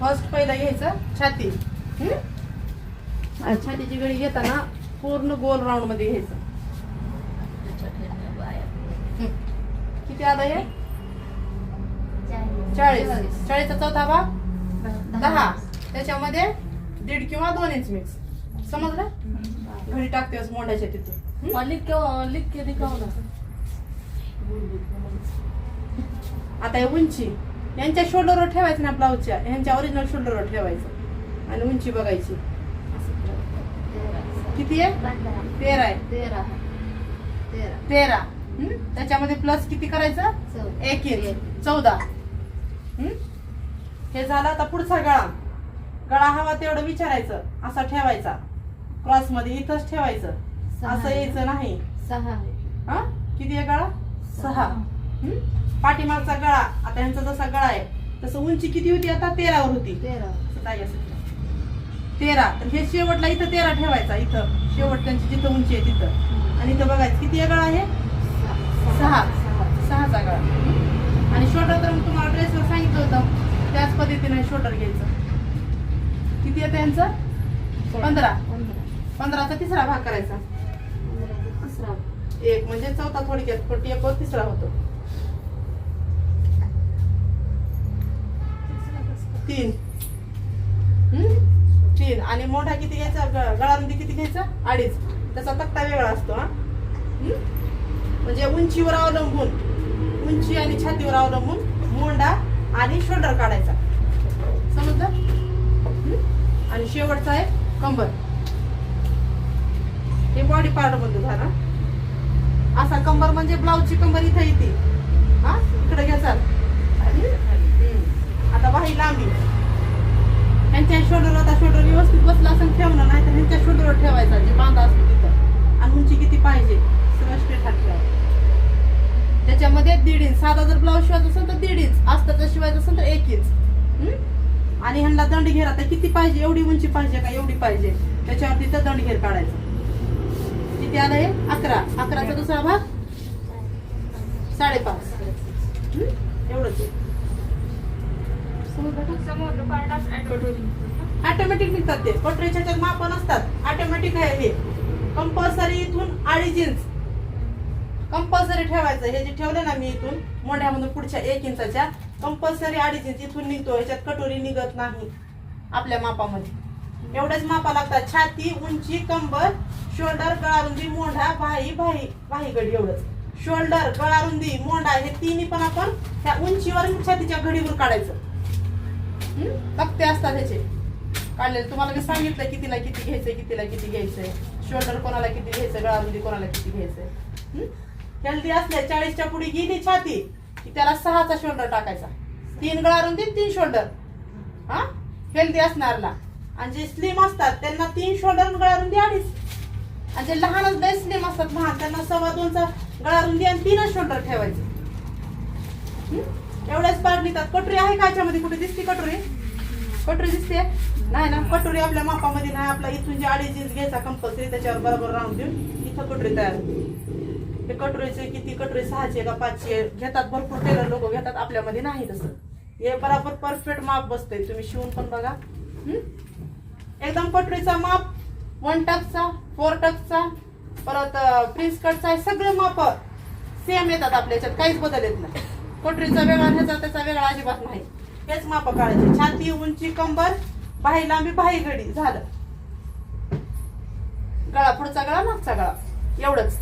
First पहिला घ्यायचं छाती. छातीची गळी घेताना पूर्ण गोल राऊंडमध्ये घ्यायचं. किती आलं हे? चाळीस. चाळीसचा चौथा भाग? दहा. त्याच्यामध्ये दीड किंवा दोन इंच मिक्स समजलं? घडी टाकतेस मोंढ्याच्या तिथून हम्म? लिख के लिख के दिखाओ ना आता हे उंची. यांच्या शोल्डरवर ठेवायचं ना ब्लाऊजच्या यांच्या ओरिजिनल शोल्डरवर ठेवायचं. आणि उंची बघायची. किती आहे? तेरा आहे. तेरा. तेरा? त्याच्यामध्ये प्लस किती करायचं. एक इंच चौदा. हम्म? हे झालं आता पुढचा गळा. गळा हवा तेवढं विचारायचं. असा ठेवायचा. क्रॉसमध्ये इथंच ठेवायचं. असं. यायचं नाही. सहा हा? किती आहे गळा? सहा? पाठीमागचा गळा आता यांचा जसा गळा आहे तसं उंची किती होती? आता तेरावर होती. तेरा. तेरा. तर हे शेवटला इथं तेरा ठेवायचा इथं. शेवट त्यांची जिथं उंची आहे तिथं. आणि इथं बघायचं किती आहे गळा आहे सहा. सहाचा गळा. आणि शोल्डर तर तुम्हाला ड्रेसवर सांगितलं होतं. त्याच पद्धतीने शोल्डर घ्यायचं. किती येतं यांचं पंधरा. पंधराचा तिसरा भाग करायचा. तिसरा एक म्हणजे चौथा थोडक्यात पण एक तिसरा होतो. तीन. हम्म? तीन. आणि मोठा किती घ्यायचा? गळामध्ये किती घ्यायचा? अडीच. त्याचा तक्ता वेगळा असतो हा? म्हणजे उंचीवर अवलंबून उंची आणि छातीवर अवलंबून मोंडा आणि शोल्डर काढायचा. समजलं? आणि शेवटचा आहे कंबर. हे बॉडी पार्टमध्ये झाला असा कंबर म्हणजे ब्लाऊजची कंबर इथे येते. हा? इकडे घ्या चाल हम्म. आता बाही लांबी त्यांच्या शोल्डर आता शोल्डर व्यवस्थित बसला असं ठेवणं नाही तर ह्यांच्या शोल्डरवर ठेवायचा जे बांधा असतो तिथं. आणि उंची किती पाहिजे सगळं स्ट्रेट हात ठेवा. त्याच्यामध्ये दीड इंच साधा जर ब्लाऊज शिवायचा असेल तर दीड इंच अस्ताचा शिवायचं असेल तर एक इंच हम्म? आणि ह्यांना दंड घेर. आता किती पाहिजे? एवढी उंची पाहिजे का एवढी पाहिजे? त्याच्यावर तिथं दंड घेर काढायचा. किती आलं हे अकरा. अकराचा दुसरा भाग? साडेपाच. हम्म? एवढंच. आहे ऑटोमॅटिक निघतात ते. कटरीच्या त्यात माप नसतात. ऑटोमॅटिक आहे हे. कंपल्सरी इथून अडीच इंच कंपल्सरी ठेवायचं. हे जे ठेवलं ना मी इथून मोठ्यामधून पुढच्या एक इंचाच्या कंपल्सरी अडीच इंच इथून निघतो. ह्याच्यात कटोरी निघत नाही. आपल्या मापामध्ये. एवढेच मापा लागतात. छाती उंची कंबर शोल्डर गळारुंदी मोंढा भाई भाई भाई गडी एवढंच. शोल्डर गळारुंदी मोंढा हे तिन्ही पण आपण त्या उंचीवर छातीच्या घडीवर काढायचं. तक्ते असतात ह्याचे. काढलेले. तुम्हाला मी सांगितलं कितीला किती घ्यायचंय कितीला किती घ्यायचंय. शोल्डर कोणाला किती घ्यायचं गळारुंदी कोणाला किती घ्यायचंय. हेल्दी असले चाळीसच्या पुढे गेली छाती की त्याला सहाचा शोल्डर टाकायचा. तीन गळारुंदी तीन शोल्डर हा? हेल्दी असणारला. आणि जे स्लिम असतात त्यांना तीन शोल्डर गळारुंदी अडीच. आणि जे लहानच लय स्लिम असतात लहान त्यांना सव्वा दोनचा गळारुंदी आणि तीनच शोल्डर ठेवायचे. एवढ्याच बाग निघतात. कटोरी आहे का याच्यामध्ये? कुठे दिसते कटोरी? कटोरी दिसते? नाही ना कटोरी आपल्या मापामध्ये नाही. आपला इथून जे अडीच इंच घ्यायचा कंपल्सरी त्याच्यावर बरोबर राहून देऊन इथं कटोरी तयार होते. हे कटोरीचे किती कटोरी? सहाचे का पाचशे घेतात भरपूर टेलर लोक घेतात. आपल्यामध्ये नाही तसं. हे बरोबर परफेक्ट माप बसतंय. तुम्ही शिवून पण बघा. एकदम कटोरीचा माप वन टकचा फोर टकचा परत प्रिन्स कटचा सगळे माप सेम येतात आपल्या याच्यात. काहीच बदल येत नाही. पोटरीचा वेगळा ह्याचा त्याचा वेगळा अजिबात नाही. हेच माप काढायचे. छाती उंची कंबर बाही लांबी बाही घडी. झालं. गळा पुढचा गळा मागचा गळा. एवढंच.